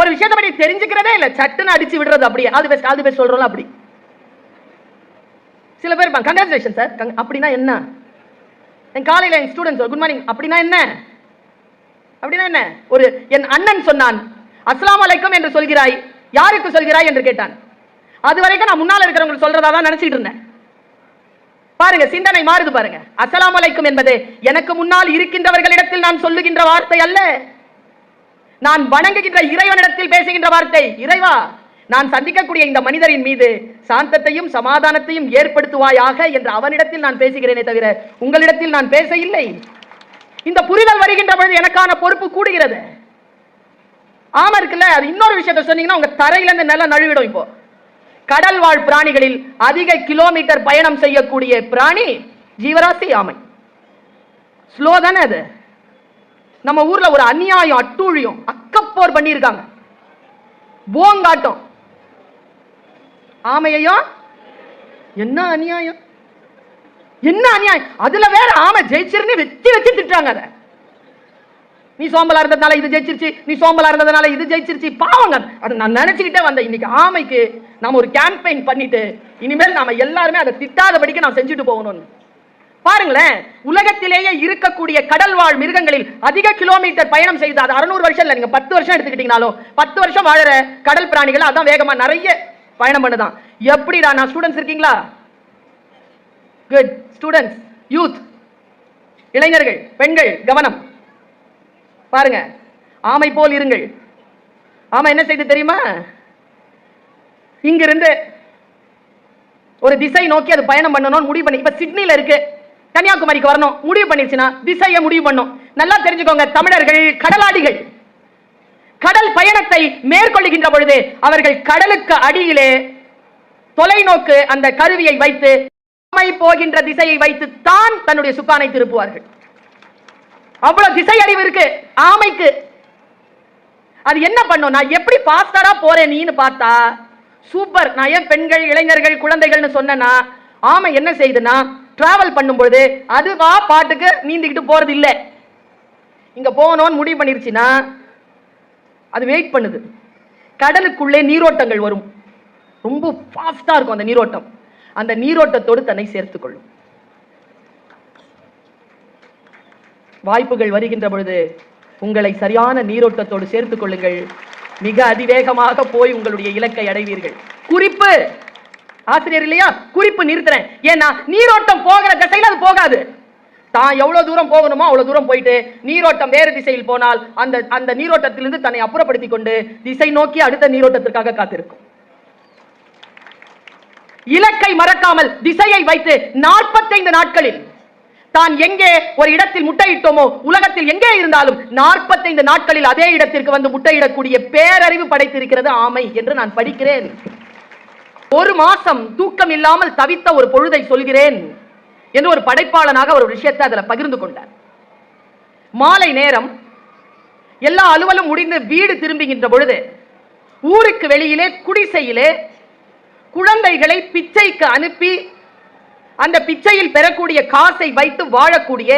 ஒரு விஷயத்தை பற்றி தெரிஞ்சுக்கிறதே இல்ல சட்டுன்னு அடிச்சு விடுறது அப்படியே அது பேச அது பேச சொல்கிறோம்ல அப்படி. சில பேர் இருப்பாங்க கங்க்ராச்சுலேஷன் சார் அப்படின்னா என்ன? என் காலையில என் ஸ்டூடெண்ட்ஸ் குட் மார்னிங் அப்படின்னா என்ன? அப்படின்னா என்ன? ஒரு என் அண்ணன் சொன்னான் அஸ்லாம் அலைக்கும் என்று சொல்கிறாய். யாருக்கு சொல்கிறாய் என்று கேட்டான். அது வரைக்கும் நான் முன்னால இருக்கிறவங்களுக்கு சொல்றதா தான் நினைச்சிட்டு இருந்தேன். பாருங்க சிந்தனை மாறுது பாருங்க. அஸ்லாம் அலைக்கும் என்பது எனக்கு முன்னால் இருக்கின்றவர்களிடத்தில் நான் சொல்லுகின்ற வார்த்தை அல்ல. நான் வணங்குகின்ற இறைவனிடத்தில் பேசுகின்ற வார்த்தை இறைவா நான் சந்திக்கக்கூடிய இந்த மனிதரின் மீது சாந்தத்தையும் சமாதானத்தையும் ஏற்படுத்துவாயாக என்று அவனிடத்தில் நான் பேசுகிறேனே தவிர உங்களிடத்தில் நான் பேச இல்லை இந்த புரிதல் வருகின்ற பொழுது எனக்கான பொறுப்பு கூடுகிறது. ஆமா இருக்குல்ல அது இன்னொரு விஷயத்தை சொன்னீங்கன்னா உங்க தரையில இருந்து நல்லா நழுவிடும் இப்போ. கடல் வாழ் பிராணிகளில் அதிக கிலோமீட்டர் பயணம் செய்யக்கூடிய பிராணி ஜீவராசி ஆமை. ஸ்லோ தானே அது? நம்ம ஊர்ல ஒரு அநியாயம் அட்டூழியம் அக்கப்போர் பண்ணியிருக்காங்க. போங்காட்டம் ஆமையோ என்ன அநியாயம்? என்ன அநியாயம்? அதுல வேற ஆமை ஜெயிச்சிருன்னு வச்சு வச்சு திட்டுறாங்க அதை. நீ சோம்பலா இருந்ததுனால இது ஜெயிச்சிருச்சு நீ சோம்பலா இருந்ததுனால இது ஜெயிச்சிருச்சு. பாவங்க அது நான் நினைச்சுக்கிட்டே வந்தேன். இன்னைக்கு ஆமைக்கு நாம ஒரு கேம்பெயின் பண்ணிட்டு இனிமேல் நாம எல்லாருமே அதை திட்டாதபடிக்கு நான் செஞ்சுட்டு போகணும்னு. பாருங்களேன் உலகத்திலேயே இருக்கக்கூடிய கடல் வாழ் மிருகங்களில் அதிக கிலோமீட்டர் பயணம் செய்த அது அறுநூறு வருஷம் இல்லை நீங்க பத்து வருஷம் எடுத்துக்கிட்டீங்கனாலும் பத்து வருஷம் வாழற கடல் பிராணிகள் அதான் வேகமா நிறைய பயணம் பண்ணுதான். எப்படிடா நான் ஸ்டூடெண்ட்ஸ் இருக்கீங்களா? குட் ஸ்டூடெண்ட்ஸ் யூத் இளைஞர்கள் பெண்கள் கவனம். பாருங்க ஆமை போல் இருங்கள். ஆமை என்ன செய்து தெரியுமா? இங்கிருந்து ஒரு திசை நோக்கி அது பயணம் பண்ணணும்னு முடிவு பண்ணி இப்ப சிட்னில இருக்கு. கன்னியாகுமரிக்கு வரணும். முடிவு பண்ணிருச்சுன்னா திசையை முடிவு பண்ணும். நல்லா தெரிஞ்சுக்கோங்க தமிழர்கள் கடலாடிகள் கடல் பயணத்தை மேற்கொள்ளுகின்ற பொழுது அவர்கள் கடலுக்கு அடியிலே தொலைநோக்கு அந்த கருவியை வைத்து ஆமை போகின்ற திசையை வைத்து தான் தன்னுடைய சுக்கானை திருப்புவார்கள். அவ்வளவு திசை அறிவு இருக்கு ஆமைக்கு. அது என்ன பண்ணும்? நான் எப்படி பாஸ்டரா போறேன் நீன்னு பார்த்தா சூப்பர். நான் ஏன் பெண்கள் இளைஞர்கள் குழந்தைகள்னு சொன்னேன்னா ஆமை என்ன செய்யுதுன்னா டிராவல் பண்ணும்பொழுது அதுவா பாட்டுக்கு நீந்திக்கிட்டு போறது இல்லை. இங்க போகணும்னு முடிவு பண்ணிருச்சுன்னா அது வெயிட் பண்ணுது. கடலுக்குள்ளே நீரோட்டங்கள் வரும். ரொம்ப ஃபாஸ்ட்டாக இருக்கும் அந்த நீரோட்டம். அந்த நீரோட்டத்தோடு தன்னை சேர்த்துக் கொள்ளும். வாய்ப்புகள் வருகின்ற பொழுது உங்களை சரியான நீரோட்டத்தோடு சேர்த்துக் கொள்ளுங்கள். மிக அதிவேகமாக போய் உங்களுடைய இலக்கை அடைவீர்கள். குறிப்பு! ஆசிரியர் இல்லையா? குறிப்பு நிறுத்துறேன். ஏன்னா நீரோட்டம் போகிற திசையில் அது போகாது. தான் எவ்வளவு தூரம் போகணுமோ அவ்வளவு தூரம் போயிட்டு நீரோட்டம் வேறு திசையில் போனால் அந்த அந்த நீரோட்டத்திலிருந்து தன்னை அப்புறப்படுத்தி கொண்டு திசை நோக்கி அடுத்த நீரோட்டத்திற்காக காத்திருக்கும். இலக்கை மறக்காமல் திசையை வைத்து நாற்பத்தைந்து நாட்களில் தான் எங்கே ஒரு இடத்தில் முட்டையிட்டோமோ உலகத்தில் எங்கே இருந்தாலும் நாற்பத்தைந்து நாட்களில் அதே இடத்திற்கு வந்து முட்டையிடக்கூடிய பேரறிவு படைத்திருக்கிறது ஆமை என்று நான் படிக்கிறேன். ஒரு மாசம் தூக்கம் இல்லாமல் தவித்த ஒரு பொழுதை சொல்கிறேன் என்று ஒரு படைப்பாளனாக ஒரு விஷயத்தை அதில் பகிர்ந்து கொண்டார். மாலை நேரம் எல்லா அலுவலும் முடிந்து வீடு திரும்புகின்ற பொழுது ஊருக்கு வெளியிலே குடிசையிலே குழந்தைகளை பிச்சைக்கு அனுப்பி அந்த பிச்சையில் பெறக்கூடிய காசை வைத்து வாழக்கூடிய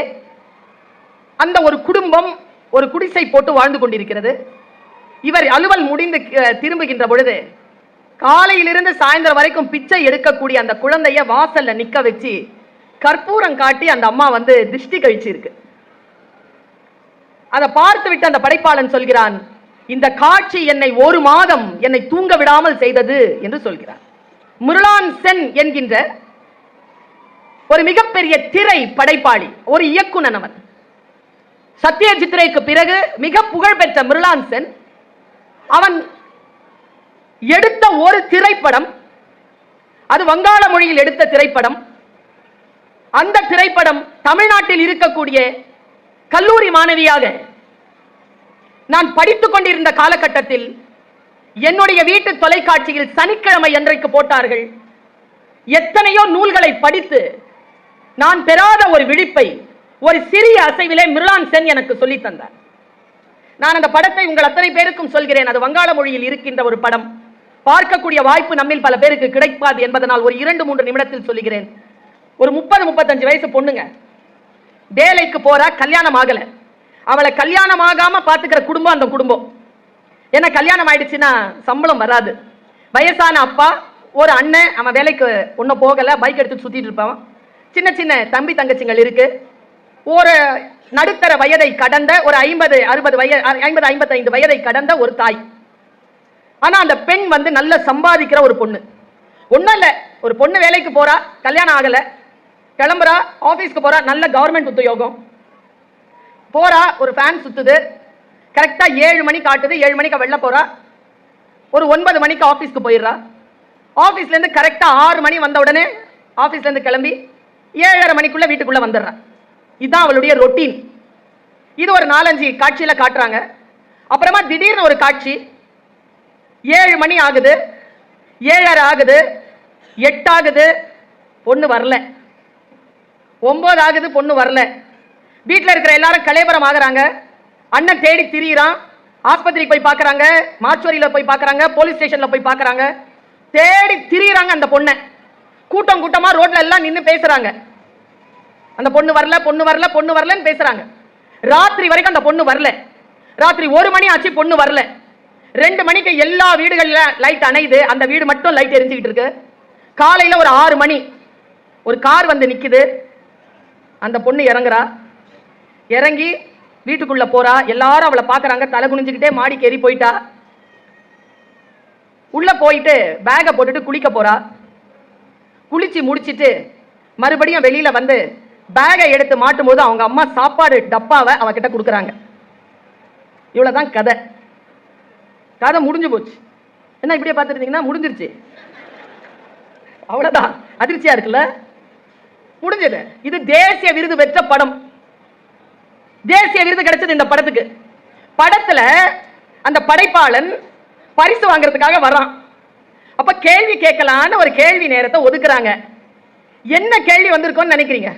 அந்த ஒரு குடும்பம் ஒரு குடிசை போட்டு வாழ்ந்து கொண்டிருக்கிறது. இவர் அலுவல் முடிந்து திரும்புகின்ற பொழுது காலையிலிருந்து சாயந்தரம் வரைக்கும் பிச்சை எடுக்கக்கூடிய அந்த குழந்தைய வாசல்ல நிக்க வச்சு கற்பூரம் காட்டி அந்த அம்மா வந்து திருஷ்டி கழிச்சிருக்கு. அதை பார்த்து விட்டு அந்த படைப்பாளன் சொல்கிறான் இந்த காட்சி என்னை ஒரு மாதம் என்னை தூங்க விடாமல் செய்தது என்று சொல்கிறான். முருளான் சென் என்கின்ற ஒரு மிகப்பெரிய திரை படைப்பாளி ஒரு இயக்குனன் அவன். சத்யஜித்ரேக்கு பிறகு மிக புகழ்பெற்ற மிருளான் சென் அவன் எடுத்த ஒரு திரைப்படம் அது வங்காள மொழியில் எடுத்த திரைப்படம் அந்த திரைப்படம் தமிழ்நாட்டில் இருக்கக்கூடிய கல்லூரி மாணவியாக நான் படித்துக் கொண்டிருந்த காலகட்டத்தில் என்னுடைய வீட்டு தொலைக்காட்சியில் சனிக்கிழமை என்றைக்கு போட்டார்கள் எத்தனையோ நூல்களை படித்து நான் பெறாத ஒரு விழிப்பை ஒரு சிறிய அசைவிலே மிர்லான் சென் எனக்கு சொல்லித் தந்தார். நான் அந்த படத்தை உங்கள் அத்தனை பேருக்கும் சொல்கிறேன். அது வங்காள மொழியில் இருக்கின்ற ஒரு படம். பார்க்கக்கூடிய வாய்ப்பு நம்மில் பல பேருக்கு கிடைப்பாது என்பதனால் ஒரு இரண்டு மூன்று நிமிடத்தில் சொல்லுகிறேன். ஒரு முப்பது முப்பத்தஞ்சு வயசு பொண்ணுங்க. வேலைக்கு போறா கல்யாணம் ஆகல. அவளை கல்யாணம் ஆகாம பாத்துக்கிற குடும்பம் அந்த குடும்பம். ஏன்னா கல்யாணம் ஆயிடுச்சுன்னா சம்பளம் வராது. வயசான அப்பா ஒரு அண்ணன் அவன் வேலைக்கு ஒன்றும் போகலை பைக் எடுத்து சுற்றிட்டு இருப்பான். சின்ன சின்ன தம்பி தங்கச்சிங்கள் இருக்கு. ஒரு நடுத்தர வயதை கடந்த ஒரு ஐம்பது அறுபது வய ஐம்பது ஐம்பத்தைந்து வயதை கடந்த ஒரு தாய். ஆனால் அந்த பெண் வந்து நல்ல சம்பாதிக்கிற ஒரு பொண்ணு. ஒன்றும் இல்லை ஒரு பொண்ணு வேலைக்கு போறா கல்யாணம் ஆகலை கிளம்புறா ஆஃபீஸ்க்கு போறா நல்ல கவர்மெண்ட் உத்தியோகம். போறா ஒரு ஃபேன் சுத்துது. கரெக்டாக ஏழு மணி காட்டுது ஏழு மணிக்கு வெளில போறா. ஒரு ஒன்பது மணிக்கு ஆஃபீஸ்க்கு போயிடுறா. ஆஃபீஸ்லேருந்து கரெக்டாக ஆறு மணி வந்த உடனே ஆஃபீஸ்லேருந்து கிளம்பி ஏழரை மணிக்குள்ளே வீட்டுக்குள்ளே வந்துடுறா. இதுதான் அவளுடைய ரொட்டீன் இது ஒரு நாலஞ்சு காட்சியில் காட்டுறாங்க. அப்புறமா திடீர்னு ஒரு காட்சி ஏழு மணி ஆகுது. ஏழரை ஆகுது. எட்டாகுது பொண்ணு வரல. ஒம்பது ஆகுது பொண்ணு வரல. வீட்டில் இருக்கிற எல்லாரும் கலேபரம் ஆகுறாங்க. அண்ணன் தேடி திரியிறான். ஆஸ்பத்திரிக்கு போய் பார்க்கறாங்க. மாச்சுவரியில் போய் பார்க்கறாங்க. போலீஸ் ஸ்டேஷனில் போய் பார்க்குறாங்க. தேடி திரியிறாங்க அந்த பொண்ணை. கூட்டம் கூட்டமாக ரோட்டில் எல்லாம் நின்று பேசுகிறாங்க அந்த பொண்ணு வரல பொண்ணு வரல பொண்ணு வரலன்னு பேசுகிறாங்க ராத்திரி வரைக்கும் அந்த பொண்ணு வரல. ராத்திரி ஒரு மணி ஆச்சு பொண்ணு வரல. ரெண்டு மணிக்கு எல்லா வீடுகள்ல லைட் அணையுது. அந்த வீடு மட்டும் லைட் எரிஞ்சுக்கிட்டு இருக்கு. காலையில ஒரு ஆறு மணி ஒரு கார் வந்து நிக்குது. அந்த பொண்ணு இறங்குறா. இறங்கி வீட்டுக்குள்ள போறா. எல்லாரும் அவளை பார்க்குறாங்க. தலை குனிஞ்சுக்கிட்டே மாடி கேறி போயிட்டா. உள்ள போயிட்டு பேகை போட்டுட்டு குளிக்க போறா. குளிச்சு முடிச்சிட்டு மறுபடியும் வெளியில வந்து பேகை எடுத்து மாட்டும் போது அவங்க அம்மா சாப்பாடு டப்பாவை அவகிட்ட கொடுக்குறாங்க. இவ்வளோதான் கதை. கதை முடிஞ்சு போச்சு. என்ன இப்படியே பார்த்துருந்தீங்கன்னா முடிஞ்சிருச்சு. அவ்வளவுதான். அதிர்ச்சியா இருக்குல்ல? முடிஞ்சது. இது தேசிய விருது பெற்ற படம். தேசிய விருது கிடைச்சது இந்த படத்துக்கு. படத்துல அந்த படைப்பாளன் பரிசு வாங்குறதுக்காக வர்றான் அப்ப கேள்வி கேட்கலான்னு ஒரு கேள்வி நேரத்தை ஒதுக்குறாங்க. என்ன கேள்வி வந்திருக்கோன்னு நினைக்கிறீங்க?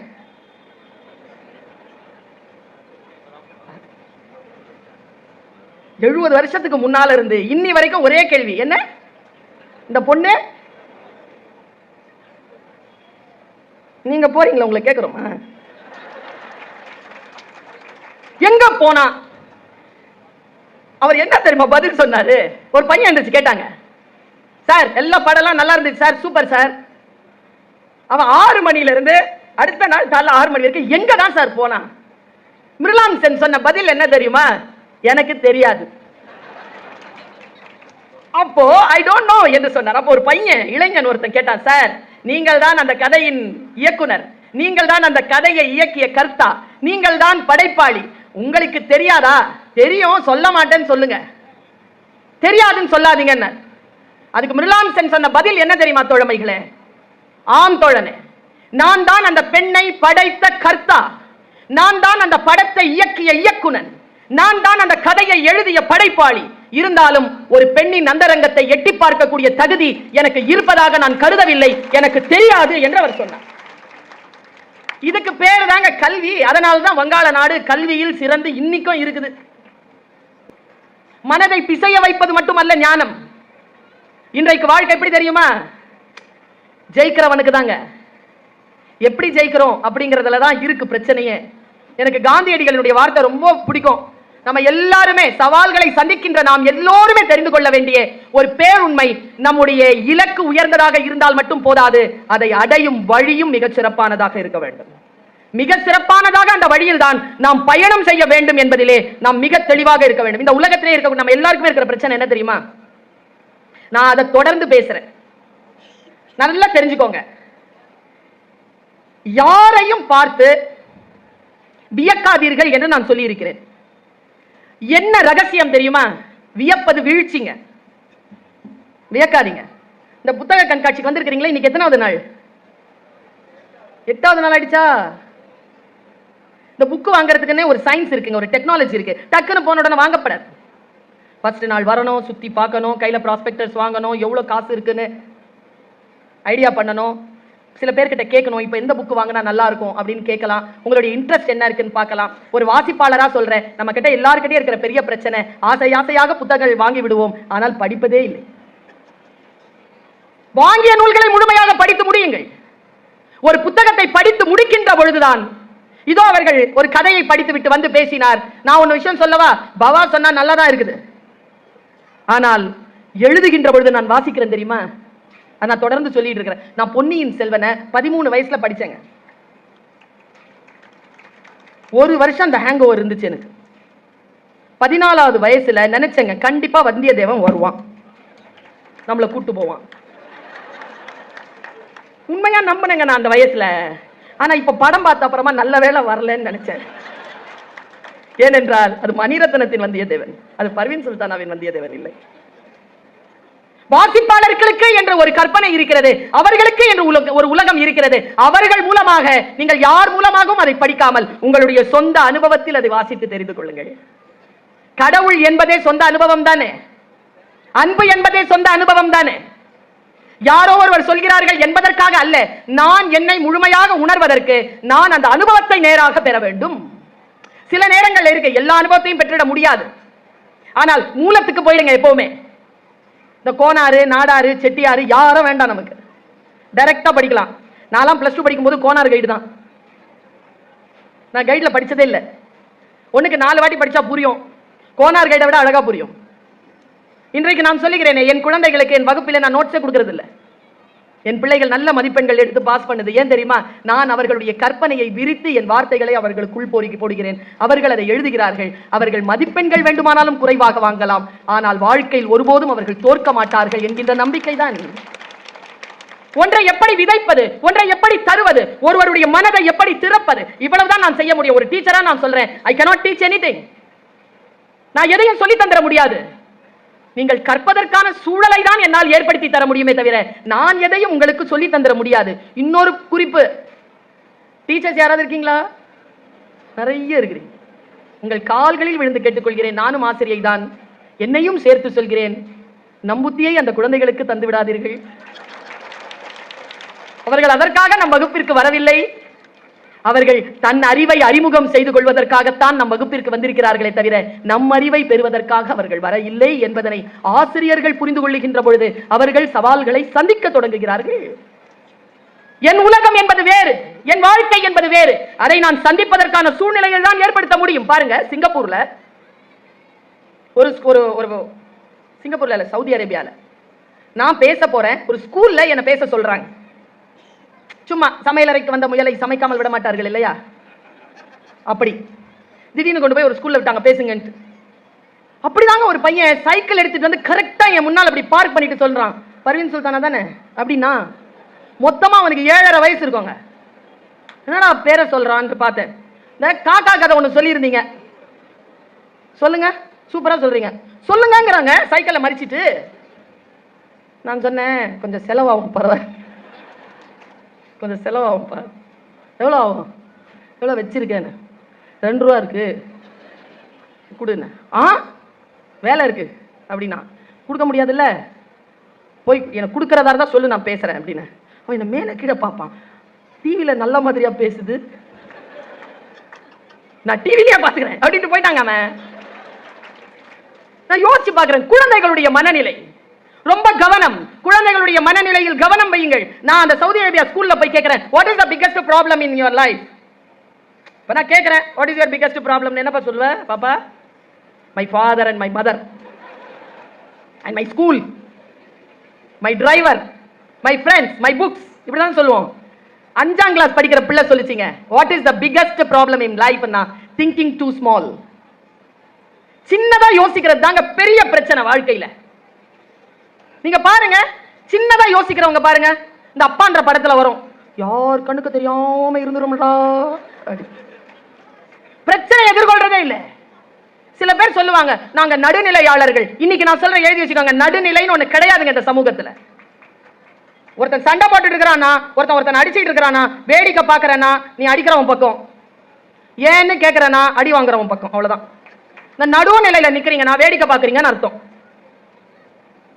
எழுபது வருஷத்துக்கு முன்னால இருந்து இன்னி வரைக்கும் ஒரே கேள்வி. என்ன? இந்த பொண்ணு? நீங்க போறீங்களா? உங்களை கேக்குறோமா? எங்க போனா? அவர் என்ன தெரியுமா பதில் சொன்னாரு? ஒரு பையன் இருந்துச்சு கேட்டாங்க. சார் எல்லா படம்லாம் நல்லா இருந்துச்சு சார் சூப்பர் சார். அவன் ஆறு மணில இருந்து அடுத்த நாள் காலைல ஆறு மணி வரைக்கும் எங்க தான் சார் போனான்? மிருலாம் சென் சொன்ன பதில் என்ன தெரியுமா? எனக்கு தெரியாது. அப்போ ஐ டோன்ட் நோ என்று சொன்னார். அப்போ ஒரு பையன் இளைஞன் ஒருத்தன் கேட்டான் சார் நீங்கள் தான் அந்த கதையின் இயக்குனர். நீங்கள் தான் அந்த கதையை இயக்கிய கர்த்தா? நீங்கள் தான் படைப்பாளி. உங்களுக்கு தெரியாதா? தெரியும் சொல்ல மாட்டேன்னு சொல்லுங்க. தெரியாதுன்னு சொல்லாதீங்க என்ன அதுக்கு மிருலாம் சென் சொன்ன பதில் என்ன தெரியுமா தோழமைகளே? ஆம் தோழனே நான் தான் அந்த பெண்ணை படைத்த கர்த்தா. நான் தான் அந்த படத்தை இயக்கிய இயக்குனன். நான் தான் அந்த கதையை எழுதிய படைப்பாளி. இருந்தாலும் ஒரு பெண்ணின் அந்தரங்கத்தை எட்டி பார்க்கக்கூடிய தகுதி எனக்கு இருப்பதாக நான் கருதவில்லை. எனக்கு தெரியாது என்று அவர் சொன்னார். இதுக்கு பேரு தாங்க கல்வி. அதனால தான் வங்காள நாடு கல்வியில் சிறந்து இன்னிக்கும் இருக்குது. மனதை பிசைய வைப்பது மட்டுமல்ல ஞானம். இன்றைக்கு வாழ்க்கை எப்படி தெரியுமா? ஜெயிக்கிறவனுக்கு தாங்க எப்படி ஜெயிக்கிறோம் அப்படிங்கறதுல தான் இருக்கு பிரச்சனையே. எனக்கு காந்தியடிகளுடைய வார்த்தை ரொம்ப பிடிக்கும். நம்ம எல்லாருமே சவால்களை சந்திக்கின்ற நாம் எல்லோருமே தெரிந்து கொள்ள வேண்டிய ஒரு பேருண்மை நம்முடைய இலக்கு உயர்ந்ததாக இருந்தால் மட்டும் போதாது. அதை அடையும் வழியும் மிகச் சிறப்பானதாக இருக்க வேண்டும். மிக சிறப்பானதாக அந்த வழியில் தான் நாம் பயணம் செய்ய வேண்டும் என்பதிலே நாம் மிக தெளிவாக இருக்க வேண்டும். இந்த உலகத்திலே இருக்க நம்ம எல்லாருக்குமே இருக்கிற பிரச்சனை என்ன தெரியுமா? நான் அதை தொடர்ந்து பேசுறேன். நல்லா தெரிஞ்சுக்கோங்க. யாரையும் பார்த்து வியக்காதீர்கள் என்று நான் சொல்லியிருக்கிறேன். என்ன ரகசியம் தெரியுமா? வியப்பது வீழ்ச்சிங்க. வியக்காதீங்க. இந்த புத்தக கண்காட்சிக்கு வந்திருக்கிறீங்களா இன்னைக்கு எத்தனாவது நாள்? எட்டாவது நாள் ஆயிடுச்சா? இந்த புக்கு வாங்குறதுக்குன்னே ஒரு சயின்ஸ் இருக்குங்க ஒரு டெக்னாலஜி இருக்கு. டக்குன்னு போன உடனே வாங்கப்படாது. ஃபர்ஸ்ட் நாள் வரணும் சுற்றி பார்க்கணும் கையில் ப்ராஸ்பெக்டர்ஸ் வாங்கணும் எவ்வளோ காசு இருக்குன்னு ஐடியா பண்ணணும். சில பேர்கிட்ட கேட்கணும் இப்போ எந்த புக் வாங்கினா நல்லா இருக்கும் அப்படின்னு கேட்கலாம். உங்களுடைய இன்ட்ரெஸ்ட் என்ன இருக்குன்னு பார்க்கலாம். ஒரு வாசிப்பாளராக சொல்றேன் நம்ம கிட்ட எல்லாருக்கிட்டே இருக்கிற பெரிய பிரச்சனை ஆசை ஆசையாக புத்தகங்கள் வாங்கி விடுவோம். ஆனால் படிப்பதே இல்லை. வாங்கிய நூல்களை முழுமையாக படித்து முடியுங்கள். ஒரு புத்தகத்தை படித்து முடிக்கின்ற பொழுதுதான் இதோ அவர்கள் ஒரு கதையை படித்து விட்டு வந்து பேசினார். நான் ஒன்னு விஷயம் சொல்லவா? பவா சொன்னா நல்லதா இருக்குது. ஆனால் எழுதுகின்ற பொழுது நான் வாசிக்கிறேன் தெரியுமா? நான் தொடர்ந்து சொல்லிட்டு இருக்கிறேன். நான் பொன்னியின் செல்வனை பதிமூணு வயசுல படிச்சேங்க. ஒரு வருஷம் அந்த ஹேங் ஓவர் இருந்துச்சு எனக்கு. பதினாலாவது வயசுல நினைச்சேங்க கண்டிப்பா வந்தியத்தேவன் வருவான். நம்மளை கூட்டு போவான். உண்மையா நம்பினேங்க நான் அந்த வயசுல. ஆனா இப்ப படம் பார்த்த அப்புறமா நல்ல வேளை வரலன்னு நினைச்சேன். ஏனென்றால் அது மணிரத்னத்தின் வந்தியத்தேவன். அது பர்வீன் சுல்தானாவின் வந்தியத்தேவன் இல்லை. வாசிப்பாளர்களுக்கு என்ற ஒரு கற்பனை இருக்கிறது. அவர்களுக்கு என்று ஒரு உலகம் இருக்கிறது. அவர்கள் மூலமாக நீங்கள் யார் மூலமாகவும் அதை படிக்காமல் உங்களுடைய சொந்த அனுபவத்தில் அதை வாசித்து தெரிந்து கொள்ளுங்கள். கடவுள் என்பதே சொந்த அனுபவம் தானே? அன்பு என்பதே சொந்த அனுபவம் தானே? யாரோ ஒருவர் சொல்கிறார்கள் என்பதற்காக அல்ல நான் என்னை முழுமையாக உணர்வதற்கு நான் அந்த அனுபவத்தை நேராக பெற வேண்டும். சில நேரங்கள் இருக்கு எல்லா அனுபவத்தையும் பெற்றிட முடியாது. ஆனால் மூலத்துக்கு போயிடுங்க எப்பவுமே. இந்த கோனாறு நாடாறு செட்டியாறு யாரும் வேண்டாம் நமக்கு. டைரெக்டாக படிக்கலாம். நான்லாம் ப்ளஸ் டூ படிக்கும்போது கோனார் கைடு தான். நான் கைடில் படித்ததே இல்லை. ஒன்றுக்கு நாலு வாட்டி படித்தா புரியும். கோனார் கைடை விட அழகாக புரியும். இன்றைக்கு நான் சொல்லுகிறேனே என் குழந்தைகளுக்கு என் வகுப்பில் நான் நோட்ஸே கொடுக்கறது என் பிள்ளைகள் நல்ல மதிப்பெண்கள் எடுத்து பாஸ் பண்ணுது. ஏன் தெரியுமா? நான் அவர்களுடைய கற்பனையை விரித்து என் வார்த்தைகளை அவர்களுக்குள் போடி போடுகிறேன். அவர்கள் அதை எழுதுகிறார்கள். அவர்கள் மதிப்பெண்கள் வேண்டுமானாலும் குறைவாக வாங்கலாம். ஆனால் வாழ்க்கையில் ஒருபோதும் அவர்கள் தோற்க மாட்டார்கள் என்கின்ற நம்பிக்கை தான் ஒன்றை எப்படி விதைப்பது? ஒன்றை எப்படி தருவது? ஒருவருடைய மனதை எப்படி திறப்பது? இவ்வளவுதான் நான் செய்ய முடியும். ஒரு டீச்சரா நான் சொல்றேன் ஐ கனாட் டீச் எனி நான் எதையும் சொல்லி தந்திர முடியாது. நீங்கள் கற்பதற்கான சூழலை தான் என்னால் ஏற்படுத்தி தர முடியுமே தவிர நான் எதையும் உங்களுக்கு சொல்லி தந்துட முடியாது. இன்னொரு குறிப்பு. டீச்சர்ஸ் யாராவது இருக்கீங்களா? நிறைய இருக்கிறீங்க உங்கள் கால்களில் விழுந்து கேட்டுக்கொள்கிறேன். நானும் ஆசிரியை தான். என்னையும் சேர்த்து சொல்கிறேன். நம்புத்தியை அந்த குழந்தைகளுக்கு தந்து விடாதீர்கள் அவர்கள் அதற்காக நம் வகுப்பிற்கு வரவில்லை. அவர்கள் தன் அறிவை அறிமுகம் செய்து கொள்வதற்காகத்தான் நம் வகுப்பிற்கு வந்திருக்கிறார்களே தவிர நம் அறிவை பெறுவதற்காக அவர்கள் வர இல்லை என்பதனை ஆசிரியர்கள் புரிந்து கொள்ளுகின்ற பொழுது அவர்கள் சவால்களை சந்திக்க தொடங்குகிறார்கள். என் உலகம் என்பது வேறு என் வாழ்க்கை என்பது வேறு. அதை நான் சந்திப்பதற்கான சூழ்நிலைகள் தான் ஏற்படுத்த முடியும். பாருங்க சிங்கப்பூர்ல ஒரு ஒரு ஒரு சிங்கப்பூர்ல இல்ல சவுதி அரேபியால. நான் பேச போறேன். ஒரு ஸ்கூல்ல என்ன பேச சொல்றாங்க. சும்மா சமையலறைக்கு வந்த முயலை சமைக்காமல் விட மாட்டார்கள் இல்லையா? அப்படி. திடீர்னு கொண்டு போய் ஒரு ஸ்கூல்ல விட்டாங்க பேசுங்கன்ட்டு. அப்படிதாங்க ஒரு பையன் சைக்கிள் எடுத்துட்டு வந்து கரெக்டா என் முன்னால் அப்படி பார்க் பண்ணிட்டு சொல்றான். பர்வீன் சுல்தானா தானே? அப்படின்னா மொத்தமா அவனுக்கு ஏழரை வயசு இருக்கோங்க. என்னடா பேரை சொல்றான்னு பார்த்தேன். இந்த காக்கா கதை ஒன்று சொல்லியிருந்தீங்க. சொல்லுங்க சூப்பரா சொல்றீங்க. சொல்லுங்கங்கிறாங்க சைக்கிளை மறிச்சிட்டு. நான் சொன்னேன் கொஞ்சம் செலவாகும் பரவாயில்ல. கொஞ்சம் செலவாகும்ப்பா எவ்வளோ ஆகும் எவ்வளோ வச்சுருக்கேன்னு? ரெண்டு ரூபா இருக்கு. கொடுன்னு. ஆ? வேலை இருக்குது அப்படின்னா கொடுக்க முடியாதுல்ல? போய் எனக்கு கொடுக்குறதா இருந்தால் சொல்லு நான் பேசுகிறேன் அப்படின்னு. அவன் என்னை மேலே கீழே பார்ப்பான். டிவியில் நல்ல மாதிரியா பேசுது. நான் டிவிலேயே பார்த்துக்கிறேன். அப்படின்ட்டு போயிட்டாங்க அவன். நான் யோசிச்சு பார்க்குறேன். குழந்தைகளுடைய மனநிலை. ரொம்ப கவனம். குழந்தைகளுடைய மனநிலையில் கவனம் வையுங்கள். நான் அந்த சவுதி அரேபியா ஸ்கூல்ல போய் கேட்கிறேன் what is the biggest problem in your life இப்போ நான் கேட்கிறேன் what is your biggest problem என்னப்பா சொல்லுவ பாப்பா my father and my mother and my school my driver my friends my books இப்படி தான் சொல்லுவோம். அஞ்சாம் கிளாஸ் படிக்கிற பிள்ளை சொல்லிச்சிங்க what is the biggest problem in லைஃப்னா thinking too small சின்னதா யோசிக்கிறது தாங்க பெரிய பிரச்சனை வாழ்க்கையில். நீங்க பாருங்க சின்னதா யோசிக்கிறவங்க பாருங்க இந்த அப்பான்ற படத்துல வரும். யார் கண்ணுக்கு தெரியாம இருந்துரும்டா பிரச்சனை எதிர்கொள்றதே இல்ல. சில பேர் சொல்லுவாங்க நாங்க நடுநிலையாளர்கள். இன்னைக்கு நான் சொல்றேன் எழுதி வச்சுக்கோங்க நடுநிலைன்னு ஒண்ணு கிடையாதுங்க இந்த சமூகத்துல. ஒருத்தன் சண்டை போட்டுட்டு இருக்கிறானா ஒருத்தன் ஒருத்தன் அடிச்சுட்டு இருக்கிறானா வேடிக்கை பாக்குறனா நீ அடிக்கிறவன் பக்கம். ஏன்னு கேட்கறனா அடி வாங்குறவன் பக்கம். அவ்வளவுதான். இந்த நடுநிலையில நிலையில் நான் வேடிக்கை பார்க்குறீங்கன்னு அர்த்தம்.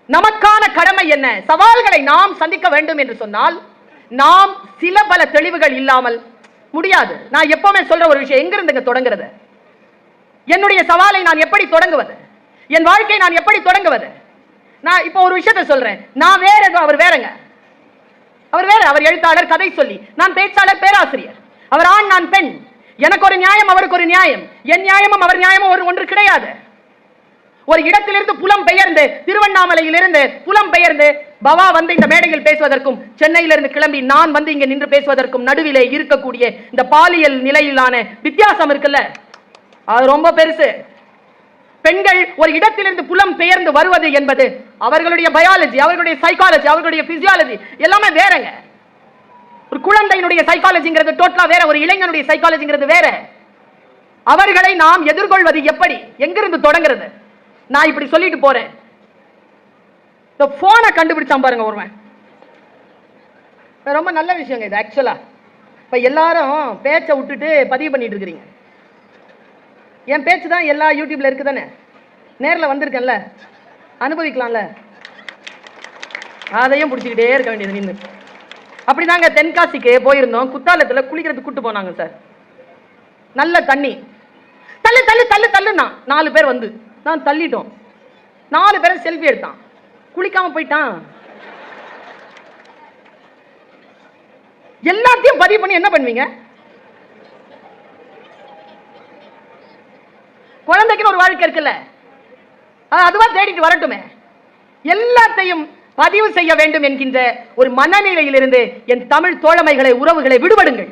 நமக்கான கடமை என்ன? சவால்களை நாம் சந்திக்க வேண்டும் என்று சொன்னால் நாம் சில பல தெளிவுகள் இல்லாமல் முடியாது. நான் எப்பவுமே சொல்ற ஒரு விஷயம் எங்கிருந்துங்க தொடங்குறது? என்னுடைய சவாலை நான் எப்படி தொடங்குவது? என் வாழ்க்கை நான் எப்படி தொடங்குவது? நான் இப்போ ஒரு விஷயத்தை சொல்றேன். நான் வேற ஏதோ அவர் வேறங்க. அவர் வேற அவர் எழுத்தாளர் கதை சொல்லி. நான் பேச்சாளர் பேராசிரியர். அவர் ஆண் நான் பெண். எனக்கு ஒரு நியாயம் அவருக்கு ஒரு நியாயம். என் நியாயமும் அவர் நியாயமும் ஒரு ஒன்று கிடையாது. ஒரு இடத்திலிருந்து புலம் பெயர்ந்து திருவண்ணாமலையிலிருந்து புலம் பெயர்ந்து பவா வந்து இந்த மேடையில் பேசுவதற்கும் சென்னையிலிருந்து கிளம்பி நான் வந்து இங்க நின்று பேசுவதற்கும் நடுவிலே இருக்கக்கூடிய இந்த பாலியல் நிலையிலான வித்தியாசம் இருக்குல்ல? அது ரொம்ப பெருசு. பெண்கள் ஒரு இடத்திலிருந்து புலம் பெயர்ந்து வருவது என்பது அவர்களுடைய பயாலஜி அவர்களுடைய சைக்காலஜி அவர்களுடைய பிசியாலஜி எல்லாமே வேறங்க. ஒரு குழந்தையினுடைய சைக்காலஜிங்கிறது டோட்டலா வேற ஒரு இளைஞனுடைய சைக்காலஜிங்கிறது வேற. அவர்களை நாம் எதிர்கொள்வது எப்படி? எங்கிருந்து தொடங்குறது? நான் இப்படி சொல்லிட்டு போறேன். இந்த போனை கண்டுபிடிச்சான் பாருங்க ஒருவன். ரொம்ப நல்ல விஷயங்க இது ஆக்சுவலா இப்ப எல்லாரும் பேச்சை விட்டுட்டு பதிவு பண்ணிட்டு இருக்கிறீங்க. என் பேச்சு தான் எல்லா யூடியூப்ல இருக்கு தானே நேரில் வந்திருக்கேன்ல. அனுபவிக்கலாம்ல. அதையும் பிடிச்சிக்கிட்டே இருக்க வேண்டியது நின்று அப்படிதாங்க தென்காசிக்கு போயிருந்தோம். குத்தாலத்தில் குளிக்கிறதுக்கு கூட்டு போனாங்க சார். நல்ல தண்ணி. தள்ளு தள்ளு தள்ளு தள்ளுண்ணா. நாலு பேர் வந்து. நான் தள்ளிட்டோம். நாலு பேரை செல்ஃபி எடுத்தான். குளிக்காம போயிட்டான். எல்லாத்தையும் பதிவு பண்ணி என்ன பண்ணுவீங்க? குழந்தைக்குன்னு ஒரு வாழ்க்கை இருக்குல்ல. அதுவா தேடிட்டு வரட்டுமே. எல்லாத்தையும் பதிவு செய்ய வேண்டும் என்கின்ற ஒரு மனநிலையிலிருந்து என் தமிழ் தோழமைகளை உறவுகளை விடுபடுங்கள்.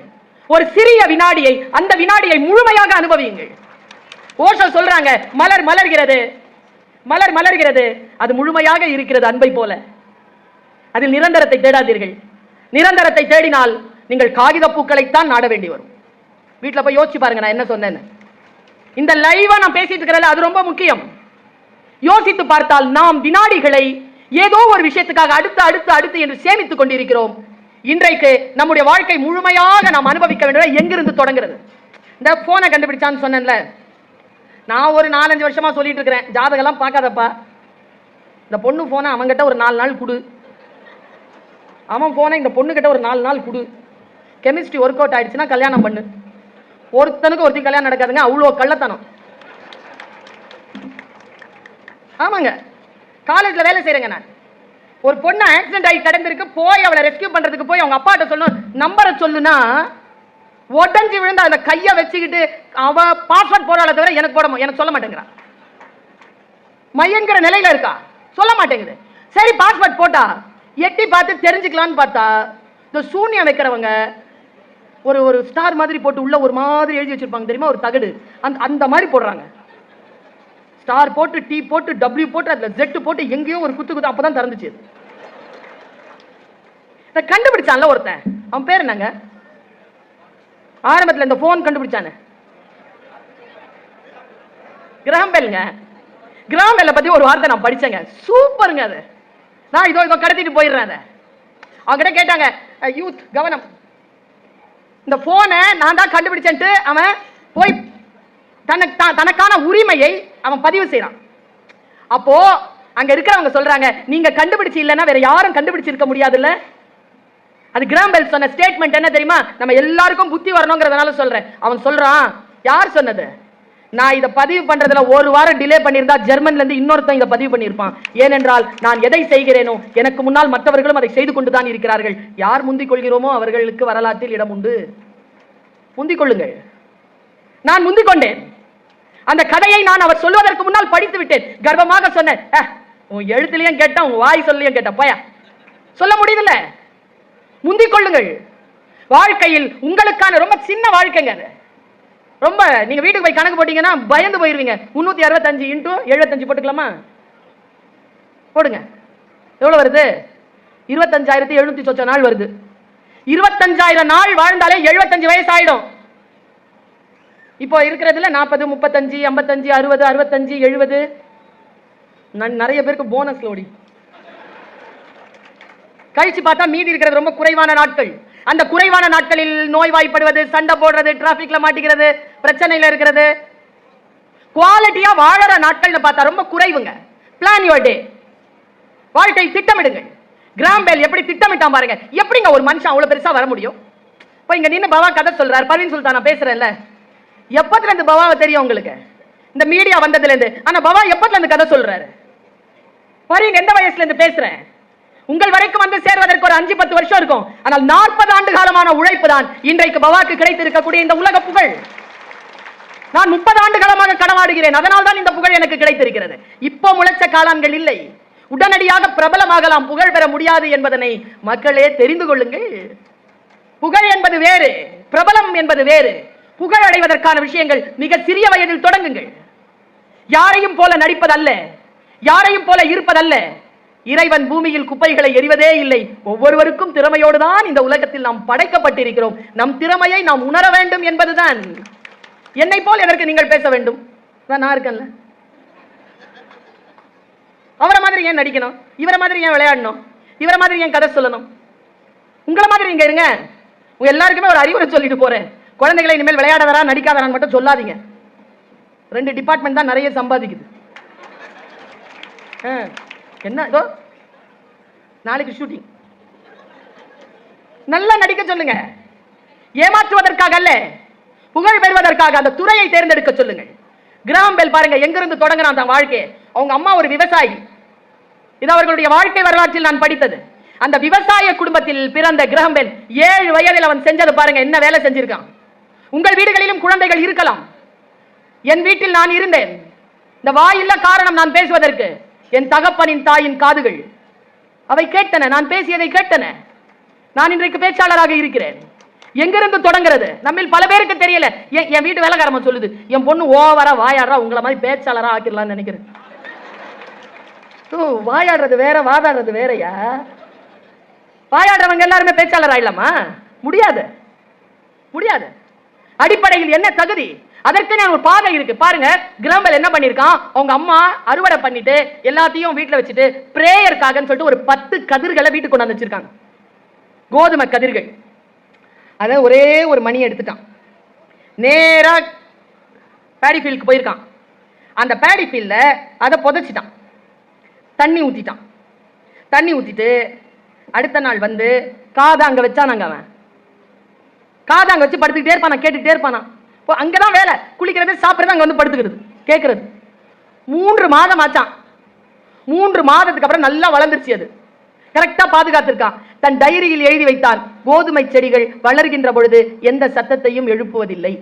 ஒரு சிறிய வினாடியை அந்த வினாடியை முழுமையாக அனுபவியுங்கள். ஓஷோ சொல்றாங்க மலர் மலர்கிறது. மலர் மலர்கிறது. அது முழுமையாக இருக்கிறது அன்பை போல. அதில் நிரந்தரத்தை தேடாதீர்கள். நிரந்தரத்தை தேடினால் நீங்கள் காகித பூக்களைத்தான் நாட வேண்டி வரும். வீட்டில் போய் யோசிச்சு பாருங்க நான் என்ன சொன்னேன்னு. இந்த லைவா நான் பேசிட்டு இருக்கிறேன் அது ரொம்ப முக்கியம். யோசித்து பார்த்தால் நாம் வினாடிகளை ஏதோ ஒரு விஷயத்துக்காக அடுத்து அடுத்து அடுத்து என்று சேமித்துக் கொண்டிருக்கிறோம். இன்றைக்கு நம்முடைய வாழ்க்கை முழுமையாக நாம் அனுபவிக்க வேண்டும் எங்கிருந்து தொடங்குறது? இந்த போனை கண்டுபிடிச்சான்னு சொன்னேன்ல. நான் ஒரு நாலஞ்சு வருஷமாக சொல்லிட்டு இருக்கிறேன். ஜாதகம்லாம் பார்க்காதப்பா. இந்த பொண்ணு ஃபோனை அவங்ககிட்ட ஒரு நாலு நாள் கொடு. அவன் ஃபோனை இந்த பொண்ணுக்கிட்ட ஒரு நாலு நாள் கொடு. கெமிஸ்ட்ரி ஒர்க் அவுட் ஆயிடுச்சுன்னா கல்யாணம் பண்ணு. ஒருத்தனுக்கு ஒருத்தி கல்யாணம் நடக்காதுங்க அவ்வளோ கள்ளத்தனம். ஆமாங்க. காலேஜில் வேலை செய்கிறேங்க நான். ஒரு பொண்ணு ஆக்சிடென்ட் ஆகி கிடந்திருக்கு போய் அவளை ரெஸ்கியூ பண்ணுறதுக்கு போய் அவங்க அப்பாட்ட சொல்லணும் நம்பரை சொல்லுன்னா உடஞ்சி விழுந்து அந்த கையை வச்சுக்கிட்டு அவ பாஸ்வேர்ட் போறாள தவிர எனக்கு போட எனக்கு சொல்ல மாட்டேங்கிறான். மையங்கிற நிலையில இருக்கா? சொல்ல மாட்டேங்குது. சரி பாஸ்வேர்ட் போட்டா எட்டி பார்த்து தெரிஞ்சுக்கலான்னு பார்த்தா இந்த சூன்யம் வைக்கிறவங்க ஒரு ஒரு ஸ்டார் மாதிரி போட்டு உள்ள ஒரு மாதிரி எழுதி வச்சிருப்பாங்க தெரியுமா? ஒரு தகடு. அந்த அந்த மாதிரி போடுறாங்க. ஸ்டார் போட்டு டி போட்டு டபிள்யூ போட்டு அதுல ஜெட் போட்டு எங்கேயோ ஒரு குத்து குத்து அப்பதான் திறந்துச்சு. கண்டுபிடிச்சான்ல ஒருத்தன். அவன் பேர் என்னங்க? ஆரம்பத்தில் இந்த ஃபோன் கண்டுபிடிச்சானே? கிரகம் பெல்லுங்க கிரகம் பெல்லை பற்றி ஒரு வார்த்தை நான் படித்தேங்க சூப்பருங்க அது. நான் இதோ இதோ கடத்திட்டு போயிடுறேன் அதை. அவங்ககிட்ட கேட்டாங்க யூத் கவனம். இந்த ஃபோனை நான் தான் கண்டுபிடிச்சேன்ட்டு அவன் போய் தனக்கு தான் தனக்கான உரிமையை அவன் பதிவு செய்கிறான் அப்போது அங்கே இருக்கிறவங்க சொல்கிறாங்க நீங்கள் கண்டுபிடிச்சி இல்லைன்னா வேற யாரும் கண்டுபிடிச்சிருக்க முடியாதுல்ல? அது கிராம்பெல் சொன்ன ஸ்டேட்மெண்ட் என்ன தெரியுமா? நம்ம எல்லாருக்கும் புத்தி வரணுங்கிறதுனால சொல்றேன். அவன் சொல்றான் யார் சொன்னது? நான் இதை பதிவு பண்றதுல ஒரு வாரம் டிலே பண்ணியிருந்தா ஜெர்மன்ல இருந்து இன்னொருத்தன் இதை பதிவு பண்ணியிருப்பான். ஏனென்றால் நான் எதை செய்கிறேனோ எனக்கு முன்னால் மற்றவர்களும் அதை செய்து கொண்டு தான் இருக்கிறார்கள். யார் முந்திக் கொள்கிறோமோ அவர்களுக்கு வரலாற்றில் இடம் உண்டு. முந்திக் கொள்ளுங்கள். நான் முந்திக் கொண்டேன். அந்த கதையை நான் அவர் சொல்வதற்கு முன்னால் படித்து விட்டேன். கர்வமாக சொன்னேன் உன் எழுத்துலயும் கேட்டேன் உன் வாய் சொல்லியும் கேட்டேன். போயா. சொல்ல முடியுதுல்ல? முந்திக் கொள்ளுங்கள் வாழ்க்கையில் உங்களுக்கான ரொம்ப சின்ன வாழ்க்கைங்க அது. ரொம்ப நீங்க வீட்டுக்கு போய் கணக்கு போட்டீங்கன்னா பயந்து போயிருவீங்க. முன்னூத்தி அறுபத்தஞ்சு இன்ட்டு எழுபத்தஞ்சு போட்டுக்கலாமா? போடுங்க. எவ்வளவு வருது? இருபத்தஞ்சாயிரத்தி எழுநூத்தி சொச்ச நாள் வருது. இருபத்தஞ்சாயிரம் நாள் வாழ்ந்தாலே எழுபத்தஞ்சு வயசு ஆயிடும் இப்போ இருக்கிறதுல நாற்பது முப்பத்தஞ்சு ஐம்பத்தஞ்சு அறுபது அறுபத்தஞ்சு எழுபது. நிறைய பேருக்கு போனஸ் லோடி கழிச்சு பார்த்தா மீதி இருக்கிறது ரொம்ப குறைவான நாட்கள். அந்த குறைவான நாட்களில் நோய்வாய்ப்படுவது சண்டை போடுறது டிராபிக்ல மாட்டிக்கிறது பிரச்சனையில இருக்கிறது. குவாலிட்டியா வாழற நாட்கள்னு பார்த்தா ரொம்ப குறைவுங்க. பிளான் யுவர் டே வாழ்க்கை திட்டமிடுங்கள். கிராம்பேல் எப்படி திட்டமிட்டான் பாருங்க. எப்படிங்க ஒரு மனுஷன் அவ்வளவு பெருசா வர முடியும்? இப்போ இங்க நின்று பவா கதை சொல்றாரு. பர்வீன் சுல்தான் நான் பேசுறேன்ல. எப்பத்துல இருந்து பவாவை தெரியும் உங்களுக்கு? இந்த மீடியா வந்ததுல இருந்து ஆனா பவா எப்பத்துல இருந்து கதை சொல்றாரு? பரீன் எந்த வயசுல இருந்து பேசுறேன்? உங்கள் வரைக்கும் வந்து சேர்வதற்கு ஒரு அஞ்சு பத்து வருஷம் இருக்கும். ஆனால் நாற்பது ஆண்டு காலமான உழைப்பு தான் இன்றைக்கு பவாக்கு கிடைத்திருக்கக்கூடிய இந்த உலக புகழ். நான் முப்பது ஆண்டு காலமாக கடமாடுகிறேன் அதனால் தான் இந்த புகழ் எனக்கு கிடைத்திருக்கிறது. இப்போ முளைச்ச காளான்கள் இல்லை. உடனடியாக பிரபலமாகலாம். புகழ் பெற முடியாது என்பதனை மக்களே தெரிந்து கொள்ளுங்கள். புகழ் என்பது வேறு பிரபலம் என்பது வேறு. புகழ் அடைவதற்கான விஷயங்கள் மிக சிறிய வயதில் தொடங்குங்கள். யாரையும் போல நடிப்பதல்ல. யாரையும் போல இருப்பதல்ல. இறைவன் பூமியில் குப்பைகளை எறிவதே இல்லை. ஒவ்வொருவருக்கும் திறமையோடு தான் இந்த உலகத்தில் நாம் படைக்கப்பட்டிருக்கிறோம். நம் திறமையை நாம் உணர வேண்டும் என்பதுதான். என்னை போல் எனக்கு நீங்கள் பேச வேண்டும்? நான் நான் இருக்கேன்ல. அவரை மாதிரி ஏன் நடிக்கணும்? இவரை மாதிரி ஏன் விளையாடணும்? இவரை மாதிரி ஏன் கதை சொல்லணும்? உங்களை மாதிரி இங்க இருங்க. உங்க எல்லாருக்குமே ஒரு அறிவுரை சொல்லிட்டு போறேன். குழந்தைகளை இனிமேல் விளையாடவரா நடிக்காதரான்னு மட்டும் சொல்லாதீங்க. ரெண்டு டிபார்ட்மெண்ட் தான் நிறைய சம்பாதிக்குது. ஆ, என்ன இதோ. நாளைக்கு ஷூட்டிங் நல்லா நடிக்க சொல்லுங்க. ஏமாற்றுவதற்காக அல்ல புகழ் பெறுவதற்காக அந்த துறையை தேர்ந்தெடுக்க சொல்லுங்கள். கிராம் பெல் பாருங்க எங்கிருந்து தொடங்குறான் அந்த வாழ்க்கை அவங்க அம்மா ஒரு விவசாயி. இது அவர்களுடைய வாழ்க்கை வரலாற்றில் நான் படித்தது. அந்த விவசாய குடும்பத்தில் பிறந்த கிரகம்பெல் ஏழு வயதில் அவன் செஞ்சது பாருங்க என்ன வேலை செஞ்சிருக்கான். உங்கள் வீடுகளிலும் குழந்தைகள் இருக்கலாம். என் வீட்டில் நான் இருந்தேன். இந்த வாயில்ல காரணம் நான் பேசுவதற்கு. என் தகப்பனின் தாயின் காதுகள். அவை கேட்டன நான் பேசியதை கேட்டன. நான் இன்றைக்கு பேச்சாளராக இருக்கிறேன். எங்கிருந்து தொடங்குறது? நம்மில் பல பேருக்கு தெரியல. என் என் வீட்டு வேலைக்காரமா சொல்லுது என் பொண்ணு ஓவரா வாயாடுறா உங்களை மாதிரி பேச்சாளரா ஆக்கிடலாம்னு நினைக்கிறேன். ஓ வாயாடுறது வேற வாதாடுறது வேறயா? வாயாடுறவங்க எல்லாருமே பேச்சாளர் ஆயிடலாமா முடியாது. முடியாது. அடிப்படையில் என்ன தகுதி? அதற்கு நான் ஒரு பாதை இருக்கு. பாருங்க கிளம்பல் என்ன பண்ணிருக்கான்? அவங்க அம்மா அறுவடை பண்ணிட்டு எல்லாத்தையும் வீட்டில் வச்சுட்டு பிரேயருக்காகன்னு சொல்லிட்டு ஒரு பத்து கதிர்களை வீட்டுக்கு கொண்டாந்து வச்சிருக்காங்க. கோதுமை கதிர்கள். அதை ஒரே ஒரு மணி எடுத்துட்டான். நேரா பேடி ஃபீல்டுக்கு போயிருக்கான். அந்த பேடி ஃபீல்டில் அதை புதைச்சிட்டான். தண்ணி ஊற்றிட்டான் தண்ணி ஊற்றிட்டு அடுத்த நாள் வந்து காதை அங்கே வச்சானாங்க அவன். காதை அங்கே வச்சு படுத்துக்கிட்டே இருப்பானா? கேட்டுக்கிட்டே இருப்பானா? இப்போ அங்கே தான் வேலை. குளிக்கிறது சாப்பிட்றது அங்கே வந்து படுத்துக்கிறது. கேட்கறது மூன்று மாதம் ஆச்சான் மூன்று மாதத்துக்கு அப்புறம் நல்லா வளர்ந்துருச்சு அது. கரெக்டாக பாதுகாத்திருக்கான் தன் டைரியில் எழுதி வைத்தான் கோதுமை செடிகள் வளர்கின்ற பொழுது எந்த சத்தத்தையும் எழுப்புவதில்லை.